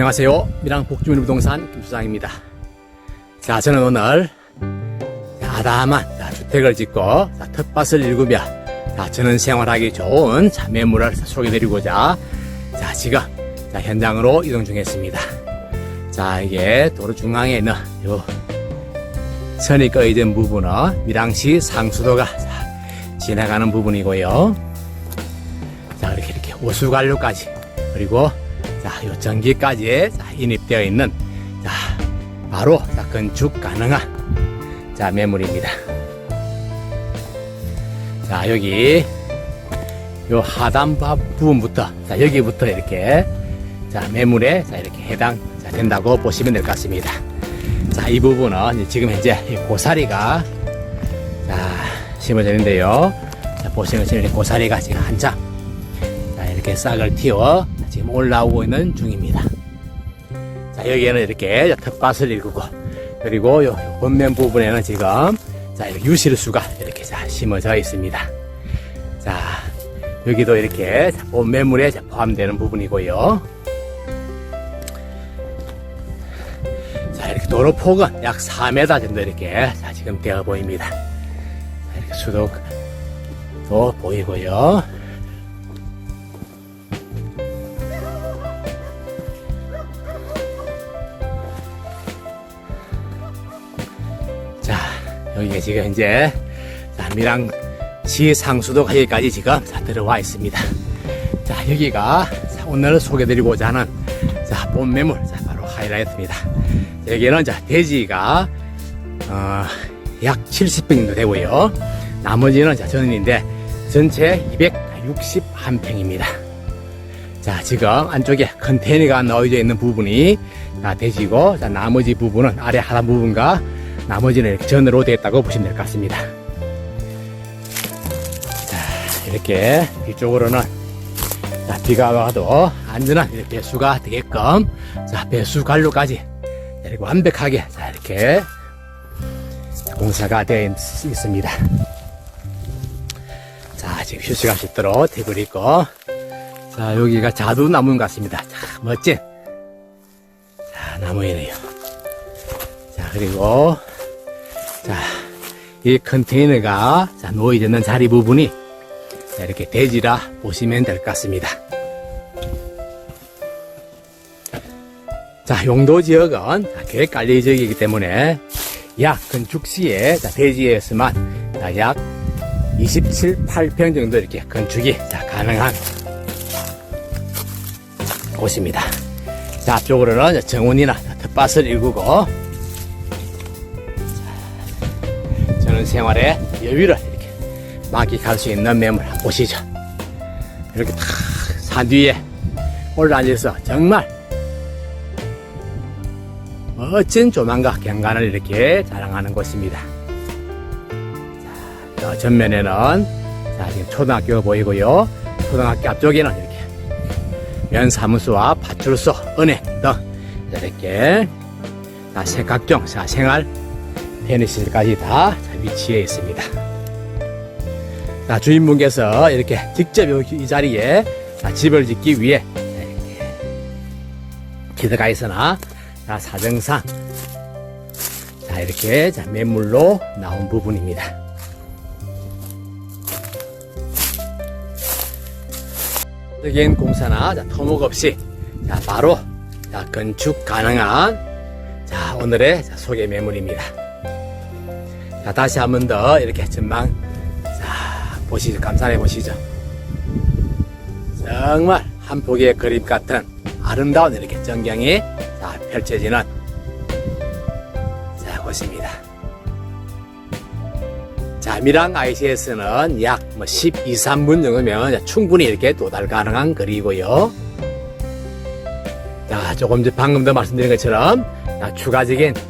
안녕하세요. 미랑 복주민 부동산 김수장입니다. 자, 저는 오늘 아담한 자, 주택을 짓고 자, 텃밭을 일구며 자, 저는 생활하기 좋은 자, 매물을 소개드리고자 자, 지금 자, 현장으로 이동 중했습니다. 자, 이게 도로 중앙에 있는 요 선이 꺼이던 부분은 밀양시 상수도가 자, 지나가는 부분이고요. 자, 이렇게 이렇게 오수관료까지 그리고 자, 요 전기까지 자, 인입되어 있는 자, 바로 자, 건축 가능한 자, 매물입니다. 자, 여기 요 하단 바- 부분부터 자, 여기부터 이렇게 자, 매물에 자, 이렇게 해당 자, 된다고 보시면 될 것 같습니다. 자, 이 부분은 지금 현재 이 고사리가 자, 심어져 있는데요. 자, 지금 이렇게 고사리가 지금 한참 자, 이렇게 싹을 틔워 지금 올라오고 있는 중입니다. 자, 여기에는 이렇게 텃밭을 일구고, 그리고 요, 요 본면 부분에는 지금, 자, 유실수가 이렇게 자, 심어져 있습니다. 자, 여기도 이렇게 자, 포함되는 부분이고요. 자, 이렇게 도로 폭은 약 4m 정도 이렇게 자, 지금 되어 보입니다. 자, 이렇게 수도도 보이고요. 여기가 지금 현재 자, 밀양 시 상수도 가기까지 지금 자, 들어와 있습니다. 자, 여기가 자, 오늘 소개드리고자 하는 자, 본 매물 자, 바로 하이라이트입니다. 여기는 자, 대지가 어, 약 70평 정도 되고요. 나머지는 자, 전원인데 전체 261평입니다. 자, 지금 안쪽에 컨테이너가 넣어져 있는 부분이 자, 대지고, 자, 나머지 부분은 아래 하단 부분과 나머지는 이렇게 전으로 되었다고 보시면 될 것 같습니다. 자, 이렇게 뒤쪽으로는 자, 비가 와도 안전한 이렇게 배수가 되게끔 자, 배수 관로까지 이렇게 완벽하게 자, 이렇게 공사가 되어 있- 있습니다. 자, 지금 휴식할 수 있도록 테이블 있고, 자, 여기가 자두나무 같습니다. 자, 멋진. 자, 나무이네요. 자, 그리고, 자, 이 컨테이너가, 자, 놓여있는 자리 부분이, 자, 이렇게 대지라 보시면 될 것 같습니다. 자, 용도 지역은 자, 계획 관리 지역이기 때문에 약 건축 시에 자, 대지에서만 자, 약 27, 8평 정도 이렇게 건축이 자, 가능한 곳입니다. 자, 앞쪽으로는 정원이나 텃밭을 일구고 자, 저는 생활에 여유를 이렇게 만끽할 수 있는 매물 보시죠. 이렇게 탁산 뒤에 올라앉아서 정말 멋진 조망과 경관을 이렇게 자랑하는 곳입니다. 자, 저 전면에는 자, 지금 초등학교가 보이고요. 초등학교 앞쪽에는 이렇게 면사무소와 파출소, 은행 등 이렇게 다 각종 자, 생활 편의시설까지 다 자, 위치해 있습니다. 자, 주인분께서 이렇게 직접 이 자리에 자, 집을 짓기 위해 기대가 있으나 자, 사정상 자, 이렇게 자, 매물로 나온 부분입니다. 적인 공사나 자, 토목 없이 자, 바로 자, 건축 가능한 자, 오늘의 자, 소개 매물입니다. 자, 다시 한 번 더 이렇게 전망 자, 보시죠. 감상해 보시죠. 정말 한 폭의 그림 같은 아름다운 이렇게 전경이 자, 펼쳐지는 자, 곳입니다. 자, 미랑 ICS는 약 뭐 12, 3분 정도면 충분히 이렇게 도달 가능한 거리고요. 자, 조금 전 방금도 말씀드린 것처럼 자, 추가적인 자,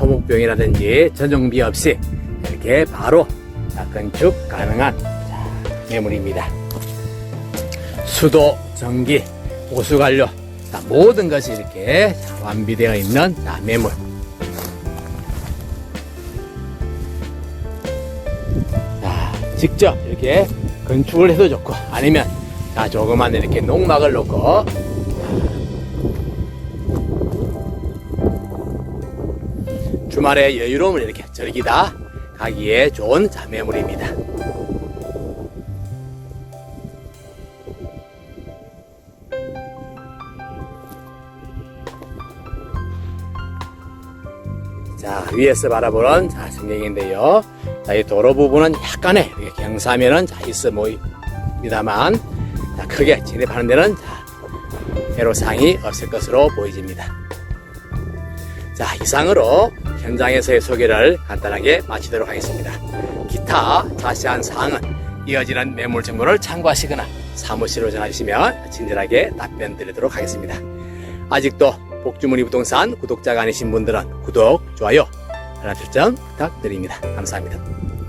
토목병이라든지 전용비 없이 이렇게 바로 자, 건축 가능한 자, 매물입니다. 수도, 전기, 오수관료 자, 모든 것이 이렇게 자, 완비되어 있는 자, 매물. 자, 직접 이렇게 건축을 해도 좋고 아니면 자, 조그만 이렇게 농막을 놓고 주말에 여유로움을 이렇게 즐기다 가기에 좋은 자, 매물입니다. 자, 위에서 바라보는 자, 전경인데요. 자, 이 도로 부분은 약간의 경사면은 자, 있어 보입니다만, 자, 크게 진입하는 데는 자, 애로사항이 없을 것으로 보여집니다. 자, 이상으로 현장에서의 소개를 간단하게 마치도록 하겠습니다. 기타 자세한 사항은 이어지는 매물 정보를 참고하시거나 사무실로 전화주시면 친절하게 답변 드리도록 하겠습니다. 아직도 복주머니 부동산 구독자가 아니신 분들은 구독, 좋아요, 알람 설정 부탁드립니다. 감사합니다.